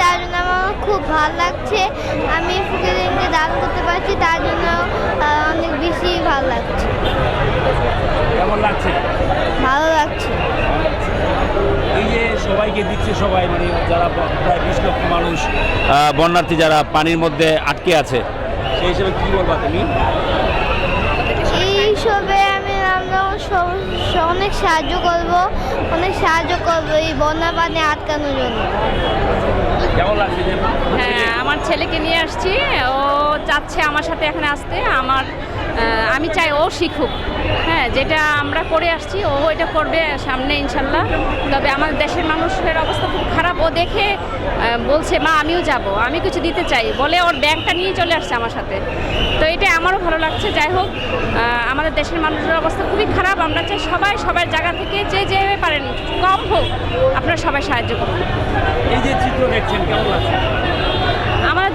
তার জন্য আমার খুব ভালো লাগছে। আমি ফকিরকে দান করতে পারছি তার জন্য অনেক বেশি ভালো লাগছে। কেমন লাগছে? ভালো লাগছে। এই যে সবাইকে দিচ্ছে সবাই মানে যারা প্রায় বিশ লক্ষ মানুষ বন্যার্থী যারা পানির মধ্যে আটকে আছে সেই হিসেবে কি বলবা তুমি? এই আমি অনেক সাহায্য করব অনেক সাহায্য করব এই বন্যা পানি আটকানোর জন্য কেমন লাগছে যে হ্যাঁ আমার ছেলেকে নিয়ে আসছি। ও চাচ্ছে আমার সাথে এখানে আসতে। আমার আমি চাই ও শিখুক। হ্যাঁ যেটা আমরা করে আসছি, ও এটা করবে সামনে ইনশাল্লাহ। তবে আমার দেশের মানুষের অবস্থা খুব খারাপ। ও দেখে বলছে, মা, আমিও যাব। আমি কিছু দিতে চাই। বলে ওর ব্যাগটা নিয়ে চলে আসছে আমার সাথে। তো এটা আমারও ভালো লাগছে। যাই হোক আমাদের দেশের মানুষের অবস্থা খুবই খারাপ। আমরা চাই সবাই সবার জায়গা থেকে যে যেভাবে পারেন, কম হোক, আপনারা সবাই সাহায্য করুন। এই যে চিত্র দেখছেন, কেমন লাগছে?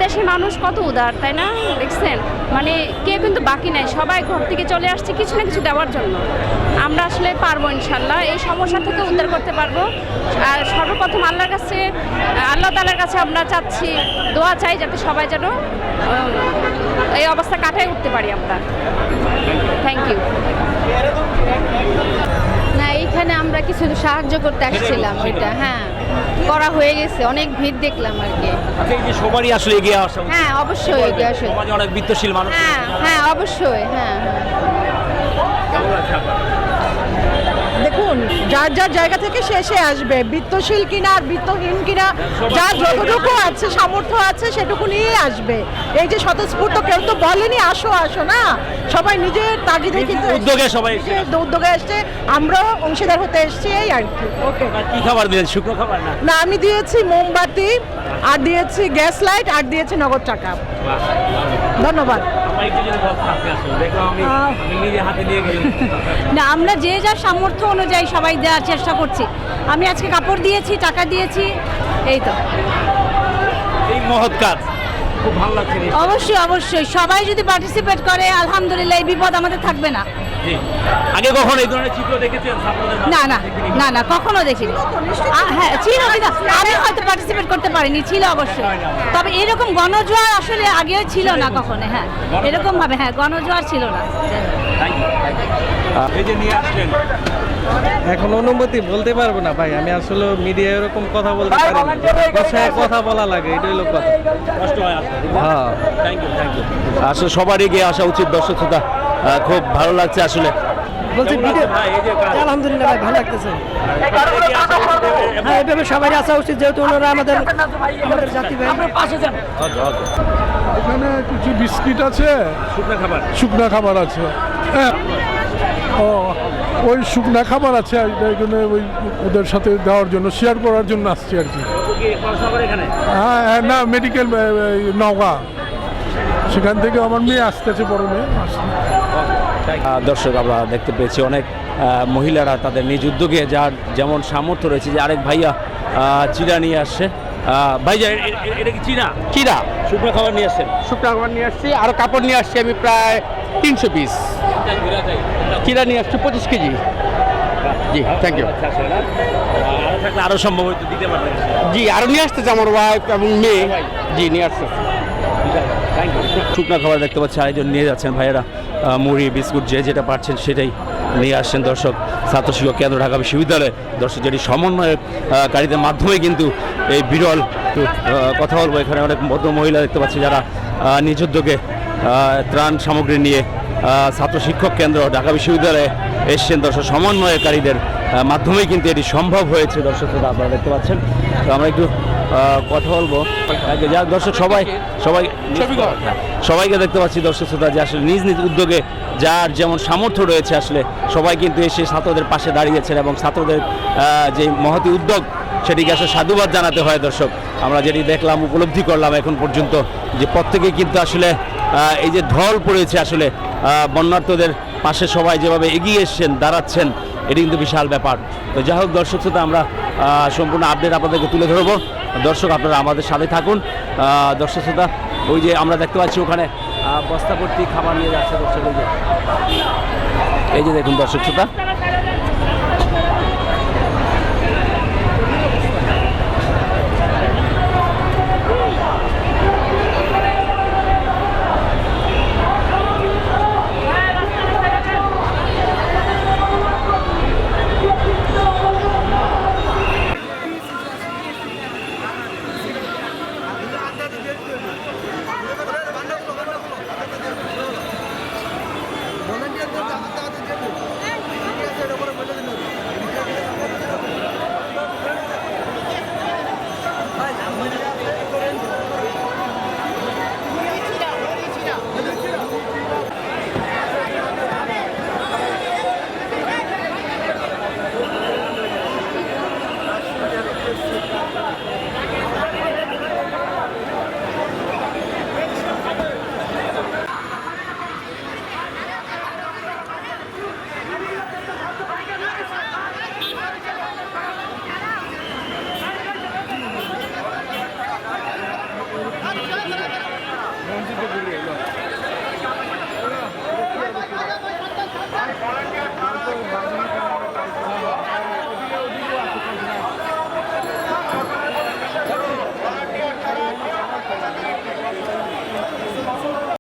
দেশের মানুষ কত উদার, তাই না? দেখছেন? মানে কেউ কিন্তু বাকি নাই, সবাই ঘর থেকে চলে আসছে কিছু না কিছু দেওয়ার জন্য। আমরা আসলে পারব ইনশাল্লাহ, এই সমস্যা থেকে উদ্ধার করতে পারব। আর সর্বপ্রথম আল্লাহর কাছে, আল্লাহ তালার কাছে আমরা চাচ্ছি, দোয়া চাই যাতে সবাই যেন এই অবস্থা কাটায় উঠতে পারি আমরা। থ্যাংক ইউ না এইখানে আমরা কিছু সাহায্য করতে আসছিলাম এটা হ্যাঁ। করা হয়ে গেছে অনেক ভিড় দেখলাম আর কি। আচ্ছা সবারই আসলে এগিয়ে আসা হ্যাঁ অবশ্যই এগিয়ে আসে সমাজে অনেক বিত্তশীল মানুষ হ্যাঁ হ্যাঁ অবশ্যই হ্যাঁ হ্যাঁ? দেখুন যার যার জায়গা থেকে সে আসবে বৃত্তশীল কিনা আর বিত্তহীন কিনা যার যতটুকু আছে সামর্থ্য আছে সেটুকু নিয়ে আসবে। এই যে স্বতঃস্ফূর্ত কেউ তো বলেনি আসো আসো না? সবাই নিজের তাগিদে কিন্তু উদ্যোগে সবাই। উদ্যোগে এসছে। আমরাও অংশীদার হতে এসছি এই আর কি। ওকে কি খাবার দিলেন? শুকনো খাবার না? না আমি দিয়েছি মোমবাতি আর দিয়েছি গ্যাস লাইট আর দিয়েছি নগদ টাকা। ধন্যবাদ। না আমরা যে যার সামর্থ্য অনুযায়ী সবাই দেওয়ার চেষ্টা করছি। আমি আজকে কাপড় দিয়েছি টাকা দিয়েছি এই তো। এই মহৎ কাজ। খুব ভালো লাগছে অবশ্যই অবশ্যই। সবাই যদি পার্টিসিপেট করে আলহামদুলিল্লাহ এই বিপদ আমাদের থাকবে না। আগে কখন এই ধরনের চিত্র দেখেছেন না না না না কখনো দেখিনি। হ্যাঁ ছিল আমি হয়তো পার্টিসিপেট করতে পারিনি ছিল অবশ্যই। তবে এরকম গণজোয়ার আসলে আগেও ছিল না কখনো হ্যাঁ। এরকম ভাবে হ্যাঁ গণজোয়ার ছিল না। এখন অনুমতি বলতে পারব না ভাই আমি আসলে মিডিয়া এরকম কথা বলতে পারি না। ভাষায় কথা বলা লাগে এটাই হলো কথা। কষ্ট হয় আপনার হ্যাঁ। থ্যাংক ইউ থ্যাংক ইউ আসলে সবারই গিয়ে আসা উচিত দর্শক শ্রোতা খুব ভালো লাগছে আসলে। বলছি ভাই, এই যে কাজ? আলহামদুলিল্লাহ ভাই ভালো লাগতেছে। হ্যাঁ এভাবে সবাই আসা উচিত যেহেতু ওনারা আমাদের আমাদের জাতি ভাই। Okay, okay. এখানে কিছু বিস্কিট আছে। শুকনো খাবার। শুকনা খাবার আছে। হ্যাঁ। ও ওই শুকনা খাবার আছে এই জন্য ওই ওদের সাথে দেওয়ার জন্য শেয়ার করার জন্য আসছি আর কি। হ্যাঁ হ্যাঁ, না মেডিকেল নওগাঁ। সেখান থেকে আমার মেয়ে আসতেছে বড় মেয়ে দর্শক আমরা দেখতে পেয়েছি অনেক মহিলারা তাদের নিজ উদ্যোগে যার যেমন সামর্থ্য রয়েছে যে আরেক ভাইয়া আহ, চিরা নিয়ে আসছে। এ- এটা কি চিরা চিরা শুকনো খাবার নিয়ে আসছেন। শুকনা খাবার নিয়ে আসছি আর কাপড় নিয়ে আসছি আমি প্রায় তিনশো পিস চিরা নিয়ে আসছি? পঁচিশ কেজি। জি থ্যাংক ইউ আচ্ছা, আসলে না? আহ, আরও সম্ভব হয়তো দিতে পারবেন জি আরও নিয়ে আসতেছে আমার ওয়াইফ এবং মেয়ে। জি নিয়ে আসতেছে। শুকনো খাবার দেখতে পাচ্ছি আরেকজন নিয়ে যাচ্ছেন ভাইয়েরা। মুড়ি বিস্কুট যে যেটা পাচ্ছেন সেটাই নিয়ে আসছেন দর্শক। ছাত্র শিক্ষক কেন্দ্র ঢাকা বিশ্ববিদ্যালয়। দর্শক যেটি সমন্বয়কারীদের মাধ্যমে কিন্তু এই বিরল কথা বলব। এখানে অনেক ভদ্র মহিলা দেখতে পাচ্ছি যারা নিজ উদ্যোগে ত্রাণ সামগ্রী নিয়ে ছাত্র শিক্ষক কেন্দ্র ঢাকা বিশ্ববিদ্যালয়ে এসছেন দর্শক সমন্বয়কারীদের মাধ্যমেই কিন্তু এটি সম্ভব হয়েছে দর্শক শ্রোতা আপনারা দেখতে পাচ্ছেন। তো আমরা একটু কথা বলব। যা দর্শক সবাই সবাই সবাইকে দেখতে পাচ্ছি দর্শক শ্রোতা যে আসলে নিজ নিজ উদ্যোগে যার যেমন সামর্থ্য রয়েছে আসলে সবাই কিন্তু এসে ছাত্রদের পাশে দাঁড়িয়েছেন এবং ছাত্রদের যে মহতি উদ্যোগ সেটিকে আসলে সাধুবাদ জানাতে হয় দর্শক। আমরা যেটি দেখলাম, উপলব্ধি করলাম এখন পর্যন্ত যে প্রত্যেকেই কিন্তু আসলে এই যে ঢল পড়েছে আসলে বন্যার্থদের পাশে সবাই যেভাবে এগিয়ে এসছেন, দাঁড়াচ্ছেন, এটি কিন্তু বিশাল ব্যাপার। তো যাই হোক, দর্শক শ্রোতা, আমরা সম্পূর্ণ আপডেট আপনাদেরকে তুলে ধরবো। দর্শক, আপনারা আমাদের সাথে থাকুন। দর্শক শ্রোতা, ওই যে আমরা দেখতে পাচ্ছি ওখানে বস্তা ভর্তি খাবার নিয়ে যাচ্ছে দর্শক এই যে দেখুন দর্শক শ্রোতা। Olha que é